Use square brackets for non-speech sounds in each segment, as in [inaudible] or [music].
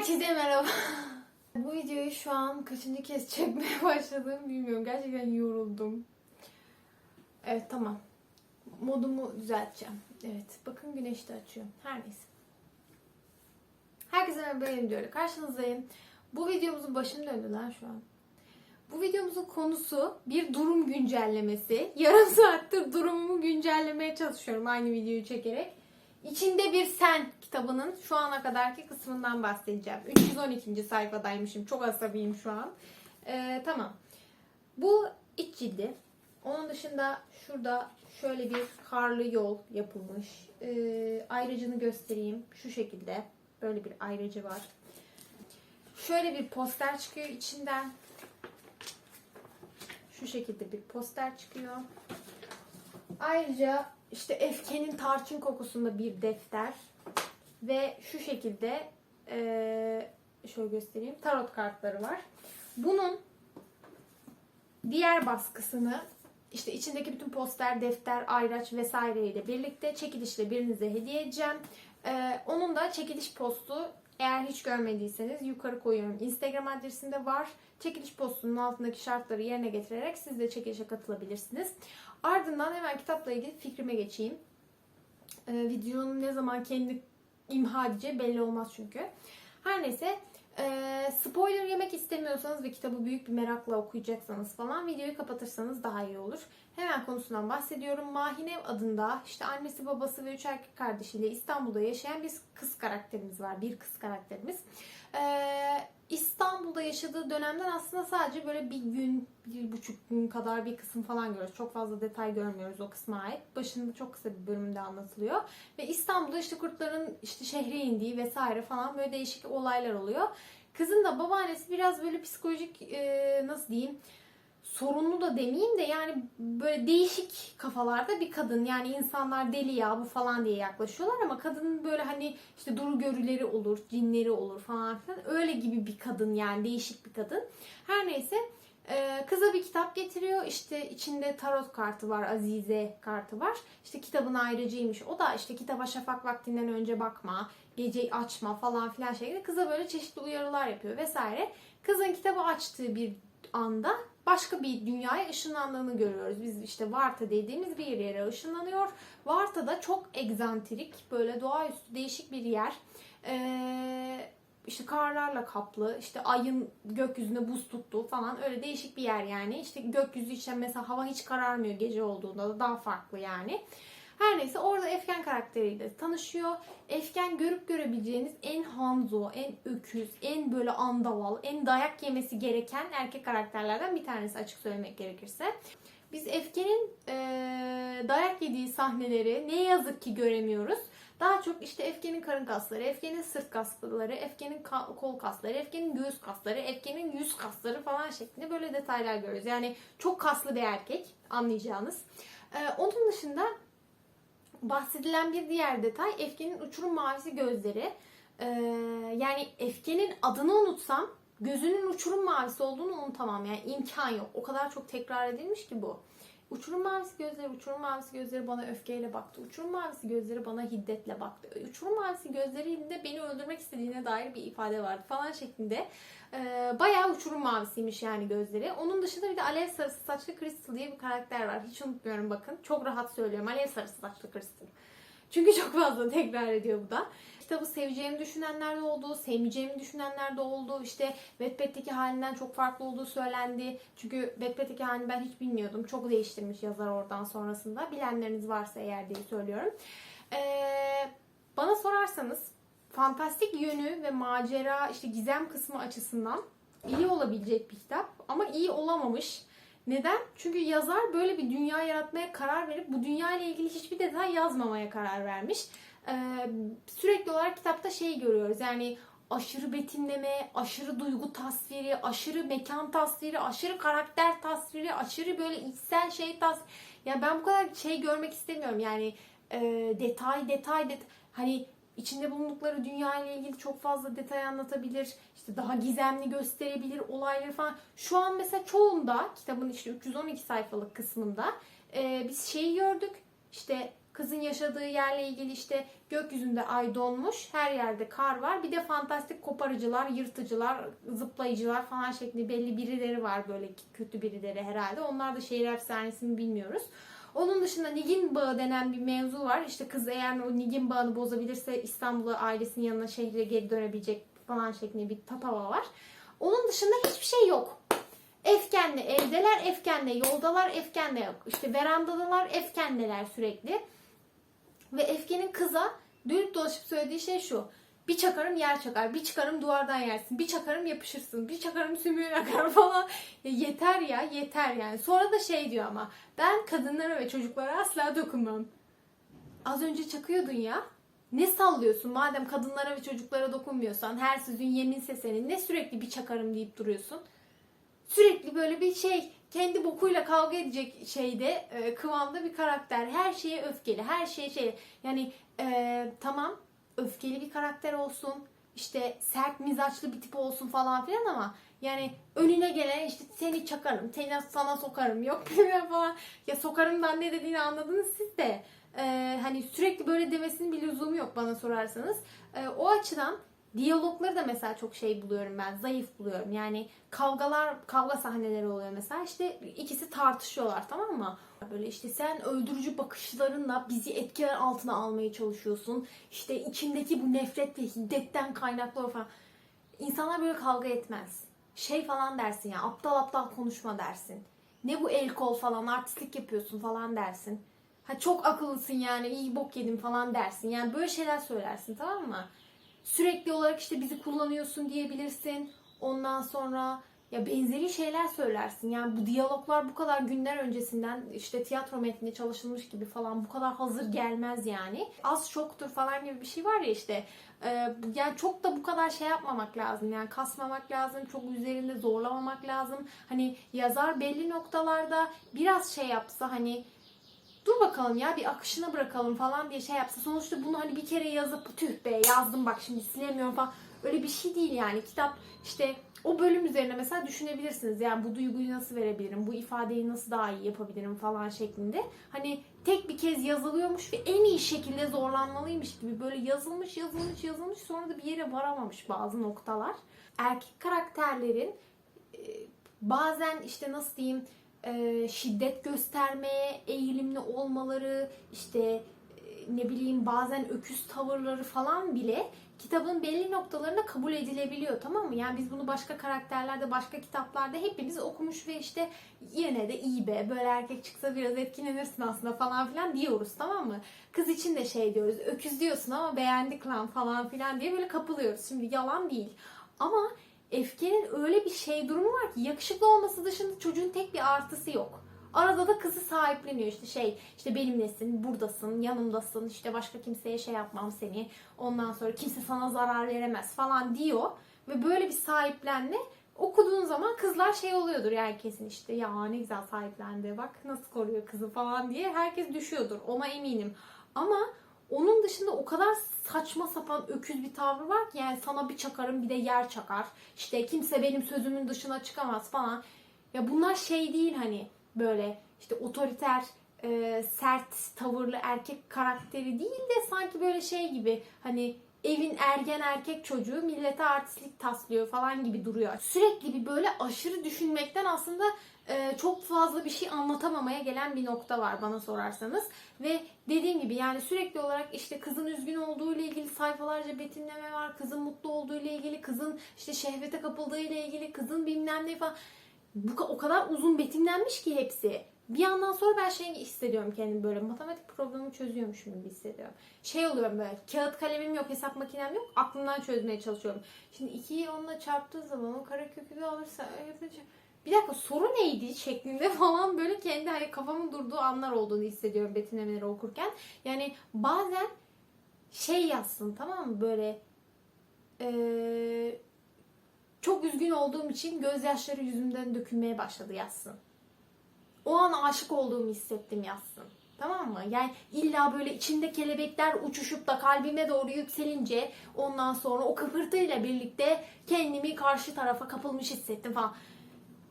Herkese merhaba. [laughs] Bu videoyu şu an kaçıncı kez çekmeye [laughs] başladığımı bilmiyorum. Gerçekten yoruldum. Evet tamam. Modumu düzelteceğim. Evet bakın güneş de açıyor. Her neyse. Herkese merhaba benim videoyla karşınızdayım. Bu videomuzun başını döndü lan şu an. Bu videomuzun konusu bir durum güncellemesi. Yarım saattir durumumu güncellemeye çalışıyorum aynı videoyu çekerek. İçinde bir Sen kitabının şu ana kadarki kısmından bahsedeceğim. 312. sayfadaymışım. Çok asabiyim şu an. Ee, tamam. Bu iç cildi. Onun dışında şurada şöyle bir karlı yol yapılmış. Ee, ayrıcını göstereyim. Şu şekilde. Böyle bir ayrıcı var. Şöyle bir poster çıkıyor içinden. Şu şekilde bir poster çıkıyor. Ayrıca işte Efke'nin tarçın kokusunda bir defter ve şu şekilde şöyle göstereyim tarot kartları var. Bunun diğer baskısını işte içindeki bütün poster, defter, ayraç vesaireyle birlikte çekilişle birinize hediye edeceğim. Eee, onun da çekiliş postu eğer hiç görmediyseniz yukarı koyuyorum. Instagram adresinde var. Çekiliş postunun altındaki şartları yerine getirerek siz de çekilişe katılabilirsiniz. Ardından hemen kitapla ilgili fikrime geçeyim. Ee, videonun ne zaman kendi imha edeceği belli olmaz çünkü. Her neyse e, spoiler yemek istemiyorsanız ve kitabı büyük bir merakla okuyacaksanız falan videoyu kapatırsanız daha iyi olur. Hemen konusundan bahsediyorum. Mahinev adında işte annesi babası ve üç erkek kardeşiyle İstanbul'da yaşayan bir kız karakterimiz var. Bir kız karakterimiz. Ee, İstanbul'da yaşadığı dönemden aslında sadece böyle bir gün, bir buçuk gün kadar bir kısım falan görüyoruz. Çok fazla detay görmüyoruz o kısma ait. Başında çok kısa bir bölümde anlatılıyor. Ve İstanbul'da işte kurtların işte şehre indiği vesaire falan böyle değişik olaylar oluyor. Kızın da babaannesi biraz böyle psikolojik nasıl diyeyim sorunlu da demeyeyim de yani böyle değişik kafalarda bir kadın. Yani insanlar deli ya bu falan diye yaklaşıyorlar ama kadının böyle hani işte duru görüleri olur, cinleri olur falan filan. Öyle gibi bir kadın yani değişik bir kadın. Her neyse e, kıza bir kitap getiriyor. İşte içinde tarot kartı var, Azize kartı var. İşte kitabın ayrıcıymış. O da işte kitaba şafak vaktinden önce bakma, gece açma falan filan şeklinde kıza böyle çeşitli uyarılar yapıyor vesaire. Kızın kitabı açtığı bir anda başka bir dünyaya ışınlandığını görüyoruz. Biz işte Varta dediğimiz bir yere ışınlanıyor. Varta da çok egzantrik, böyle doğaüstü değişik bir yer. Ee, işte karlarla kaplı, işte ayın gökyüzünde buz tuttuğu falan öyle değişik bir yer yani. İşte gökyüzü işte mesela hava hiç kararmıyor gece olduğunda da daha farklı yani. Her neyse orada Efken karakteriyle tanışıyor. Efken görüp görebileceğiniz en hanzo, en öküz, en böyle andaval, en dayak yemesi gereken erkek karakterlerden bir tanesi açık söylemek gerekirse. Biz Efken'in e, dayak yediği sahneleri ne yazık ki göremiyoruz. Daha çok işte Efken'in karın kasları, Efken'in sırt kasları, Efken'in kol kasları, Efken'in göğüs kasları, Efken'in yüz kasları falan şeklinde böyle detaylar görüyoruz. Yani çok kaslı bir erkek anlayacağınız. E, onun dışında bahsedilen bir diğer detay Efke'nin uçurum mavisi gözleri. Ee, yani Efke'nin adını unutsam gözünün uçurum mavisi olduğunu unutamam. Yani imkan yok. O kadar çok tekrar edilmiş ki bu. Uçurum mavisi gözleri, uçurum mavisi gözleri bana öfkeyle baktı. Uçurum mavisi gözleri bana hiddetle baktı. Uçurum mavisi gözlerinde beni öldürmek istediğine dair bir ifade vardı falan şeklinde. Ee, bayağı uçurum mavisiymiş yani gözleri. Onun dışında bir de alev sarısı saçlı Crystal diye bir karakter var. Hiç unutmuyorum bakın. Çok rahat söylüyorum. Alev sarısı saçlı Crystal. Çünkü çok fazla tekrar ediyor bu da. Kitabı seveceğimi düşünenler de oldu, sevmeyeceğimi düşünenler de oldu. İşte Wattpad'deki halinden çok farklı olduğu söylendi. Çünkü Wattpad'deki halini ben hiç bilmiyordum. Çok değiştirmiş yazar oradan sonrasında. Bilenleriniz varsa eğer diye söylüyorum. Ee, bana sorarsanız fantastik yönü ve macera işte gizem kısmı açısından iyi olabilecek bir kitap ama iyi olamamış. Neden? Çünkü yazar böyle bir dünya yaratmaya karar verip bu dünya ile ilgili hiçbir detay yazmamaya karar vermiş. Sürekli olarak kitapta şey görüyoruz yani aşırı betimleme, aşırı duygu tasviri, aşırı mekan tasviri, aşırı karakter tasviri, aşırı böyle içsel şey tasviri. Ya ben bu kadar şey görmek istemiyorum yani e, detay detay detay hani içinde bulundukları dünya ile ilgili çok fazla detay anlatabilir. İşte daha gizemli gösterebilir olayları falan. Şu an mesela çoğunda kitabın işte 312 sayfalık kısmında e, biz şeyi gördük. İşte Kızın yaşadığı yerle ilgili işte gökyüzünde ay donmuş. Her yerde kar var. Bir de fantastik koparıcılar, yırtıcılar, zıplayıcılar falan şeklinde belli birileri var böyle kötü birileri herhalde. Onlar da şehir efsanesini bilmiyoruz. Onun dışında Nigin bağı denen bir mevzu var. İşte kız eğer o Nigin bağını bozabilirse İstanbul'a ailesinin yanına şehre geri dönebilecek falan şeklinde bir tatava var. Onun dışında hiçbir şey yok. Efkenle evdeler, efkenle yoldalar, efkenle. İşte verandadalar, efkenleler sürekli. Ve Efken'in kıza dönüp dolaşıp söylediği şey şu. Bir çakarım yer çakar, bir çıkarım duvardan yersin, bir çakarım yapışırsın, bir çakarım sümüğün akar [laughs] falan. Ya yeter ya, yeter yani. Sonra da şey diyor ama ben kadınlara ve çocuklara asla dokunmam. Az önce çakıyordun ya. Ne sallıyorsun madem kadınlara ve çocuklara dokunmuyorsan her sözün yeminse senin ne sürekli bir çakarım deyip duruyorsun. Sürekli böyle bir şey kendi bokuyla kavga edecek şeyde e, kıvamda bir karakter. Her şeye öfkeli, her şeye şey yani e, tamam öfkeli bir karakter olsun. işte sert mizaçlı bir tip olsun falan filan ama yani önüne gelen işte seni çakarım, seni sana sokarım yok [laughs] falan. Ya sokarımdan ne dediğini anladınız siz de. E, hani sürekli böyle demesinin bir lüzumu yok bana sorarsanız. E, o açıdan Diyalogları da mesela çok şey buluyorum ben. Zayıf buluyorum. Yani kavgalar, kavga sahneleri oluyor mesela. İşte ikisi tartışıyorlar tamam mı? Böyle işte sen öldürücü bakışlarınla bizi etkiler altına almaya çalışıyorsun. İşte içindeki bu nefret ve hiddetten kaynaklı falan. İnsanlar böyle kavga etmez. Şey falan dersin ya aptal aptal konuşma dersin. Ne bu el kol falan artistlik yapıyorsun falan dersin. Ha çok akıllısın yani iyi bok yedim falan dersin. Yani böyle şeyler söylersin tamam mı? Sürekli olarak işte bizi kullanıyorsun diyebilirsin. Ondan sonra ya benzeri şeyler söylersin. Yani bu diyaloglar bu kadar günler öncesinden işte tiyatro metninde çalışılmış gibi falan bu kadar hazır gelmez yani. Az çoktur falan gibi bir şey var ya işte. Ee, yani çok da bu kadar şey yapmamak lazım. Yani kasmamak lazım. Çok üzerinde zorlamamak lazım. Hani yazar belli noktalarda biraz şey yapsa hani dur bakalım ya bir akışına bırakalım falan diye şey yapsa. Sonuçta bunu hani bir kere yazıp tüh be yazdım bak şimdi silemiyorum falan. Öyle bir şey değil yani. Kitap işte o bölüm üzerine mesela düşünebilirsiniz. Yani bu duyguyu nasıl verebilirim, bu ifadeyi nasıl daha iyi yapabilirim falan şeklinde. Hani tek bir kez yazılıyormuş ve en iyi şekilde zorlanmalıymış gibi böyle yazılmış, yazılmış, yazılmış sonra da bir yere varamamış bazı noktalar. Erkek karakterlerin bazen işte nasıl diyeyim e, şiddet göstermeye eğilimli olmaları, işte e, ne bileyim bazen öküz tavırları falan bile kitabın belli noktalarında kabul edilebiliyor tamam mı? Yani biz bunu başka karakterlerde, başka kitaplarda hepimiz okumuş ve işte yine de iyi be böyle erkek çıksa biraz etkilenirsin aslında falan filan diyoruz tamam mı? Kız için de şey diyoruz öküz diyorsun ama beğendik lan falan filan diye böyle kapılıyoruz. Şimdi yalan değil. Ama Efke'nin öyle bir şey durumu var ki yakışıklı olması dışında çocuğun tek bir artısı yok. Arada da kızı sahipleniyor işte şey işte benimlesin, buradasın, yanımdasın, işte başka kimseye şey yapmam seni. Ondan sonra kimse sana zarar veremez falan diyor. Ve böyle bir sahiplenme okuduğun zaman kızlar şey oluyordur yani kesin işte ya ne güzel sahiplendi bak nasıl koruyor kızı falan diye herkes düşüyordur ona eminim. Ama onun dışında o kadar saçma sapan öküz bir tavrı var ki yani sana bir çakarım bir de yer çakar. İşte kimse benim sözümün dışına çıkamaz falan. Ya bunlar şey değil hani böyle işte otoriter e, sert tavırlı erkek karakteri değil de sanki böyle şey gibi hani evin ergen erkek çocuğu millete artistlik taslıyor falan gibi duruyor. Sürekli bir böyle aşırı düşünmekten aslında e, çok fazla bir şey anlatamamaya gelen bir nokta var bana sorarsanız. Ve dediğim gibi yani sürekli olarak işte kızın üzgün olduğu ile ilgili sayfalarca betimleme var. Kızın mutlu olduğu ile ilgili, kızın işte şehvete kapıldığı ile ilgili, kızın bilmem ne falan. Bu o kadar uzun betimlenmiş ki hepsi. Bir yandan sonra ben şey hissediyorum kendimi böyle matematik problemi çözüyormuşum gibi hissediyorum. Şey oluyorum böyle kağıt kalemim yok hesap makinem yok aklımdan çözmeye çalışıyorum. Şimdi 2'yi onunla çarptığı zaman o karekökü bir alırsa bir dakika soru neydi şeklinde [laughs] falan böyle kendi hani kafamın durduğu anlar olduğunu hissediyorum betimlemeleri okurken. Yani bazen şey yazsın tamam mı böyle ee, çok üzgün olduğum için gözyaşları yüzümden dökülmeye başladı yazsın. O an aşık olduğumu hissettim yazsın. Tamam mı? Yani illa böyle içinde kelebekler uçuşup da kalbime doğru yükselince ondan sonra o kıpırtıyla birlikte kendimi karşı tarafa kapılmış hissettim falan.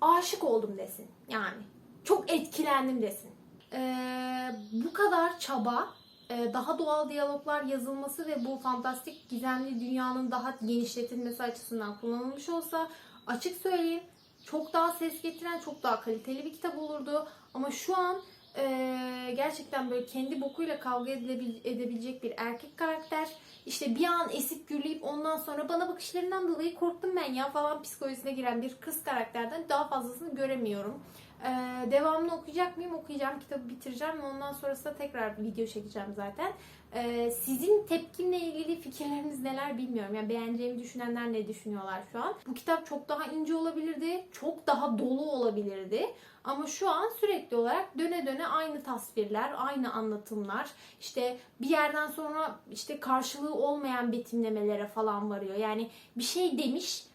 Aşık oldum desin yani. Çok etkilendim desin. Ee, bu kadar çaba e, daha doğal diyaloglar yazılması ve bu fantastik gizemli dünyanın daha genişletilmesi açısından kullanılmış olsa açık söyleyeyim çok daha ses getiren, çok daha kaliteli bir kitap olurdu. Ama şu an e, gerçekten böyle kendi bokuyla kavga edebilecek bir erkek karakter. İşte bir an esip gürleyip ondan sonra bana bakışlarından dolayı korktum ben ya falan psikolojisine giren bir kız karakterden daha fazlasını göremiyorum. Ee, devamını okuyacak mıyım? Okuyacağım. Kitabı bitireceğim ve ondan sonrasında tekrar video çekeceğim zaten. Ee, sizin tepkimle ilgili fikirleriniz neler bilmiyorum. Yani beğeneceğimi düşünenler ne düşünüyorlar şu an? Bu kitap çok daha ince olabilirdi. Çok daha dolu olabilirdi. Ama şu an sürekli olarak döne döne aynı tasvirler, aynı anlatımlar. İşte bir yerden sonra işte karşılığı olmayan betimlemelere falan varıyor. Yani bir şey demiş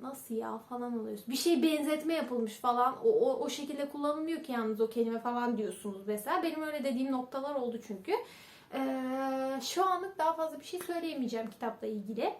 nasıl ya falan oluyorsun. Bir şey benzetme yapılmış falan. O, o, o şekilde kullanılmıyor ki yalnız o kelime falan diyorsunuz mesela. Benim öyle dediğim noktalar oldu çünkü. Ee, şu anlık daha fazla bir şey söyleyemeyeceğim kitapla ilgili.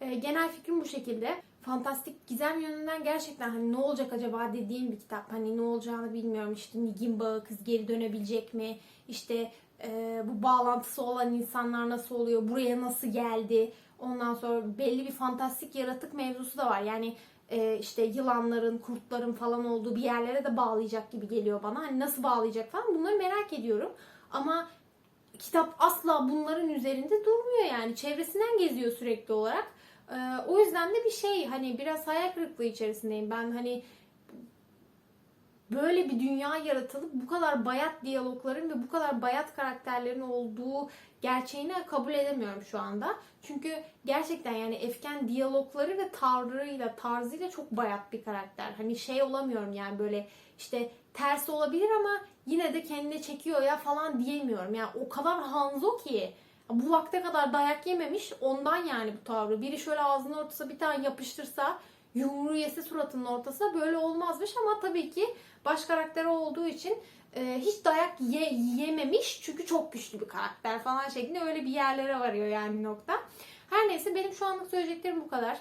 Ee, genel fikrim bu şekilde. Fantastik gizem yönünden gerçekten hani ne olacak acaba dediğim bir kitap. Hani ne olacağını bilmiyorum. İşte Nigin bağı kız geri dönebilecek mi? İşte e, bu bağlantısı olan insanlar nasıl oluyor? Buraya nasıl geldi? Ondan sonra belli bir fantastik yaratık mevzusu da var. Yani e, işte yılanların, kurtların falan olduğu bir yerlere de bağlayacak gibi geliyor bana. Hani nasıl bağlayacak falan bunları merak ediyorum. Ama kitap asla bunların üzerinde durmuyor yani. Çevresinden geziyor sürekli olarak. E, o yüzden de bir şey hani biraz hayal kırıklığı içerisindeyim. Ben hani böyle bir dünya yaratılıp bu kadar bayat diyalogların ve bu kadar bayat karakterlerin olduğu gerçeğini kabul edemiyorum şu anda. Çünkü gerçekten yani Efken diyalogları ve tavrıyla, tarzıyla çok bayat bir karakter. Hani şey olamıyorum yani böyle işte ters olabilir ama yine de kendine çekiyor ya falan diyemiyorum. Yani o kadar Hanzo ki bu vakte kadar dayak yememiş ondan yani bu tavrı. Biri şöyle ağzının ortasına bir tane yapıştırsa yumruğu yese suratının ortasına böyle olmazmış ama tabii ki baş karakteri olduğu için e, hiç dayak ye, yememiş çünkü çok güçlü bir karakter falan şeklinde öyle bir yerlere varıyor yani nokta. Her neyse benim şu anlık söyleyeceklerim bu kadar.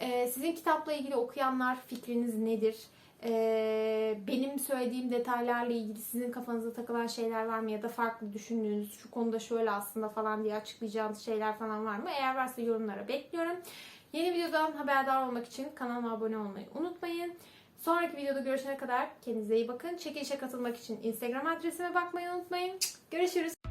E, sizin kitapla ilgili okuyanlar fikriniz nedir? E, benim söylediğim detaylarla ilgili sizin kafanıza takılan şeyler var mı ya da farklı düşündüğünüz şu konuda şöyle aslında falan diye açıklayacağınız şeyler falan var mı? Eğer varsa yorumlara bekliyorum. Yeni videodan haberdar olmak için kanalıma abone olmayı unutmayın. Sonraki videoda görüşene kadar kendinize iyi bakın. Çekilişe katılmak için Instagram adresime bakmayı unutmayın. Görüşürüz.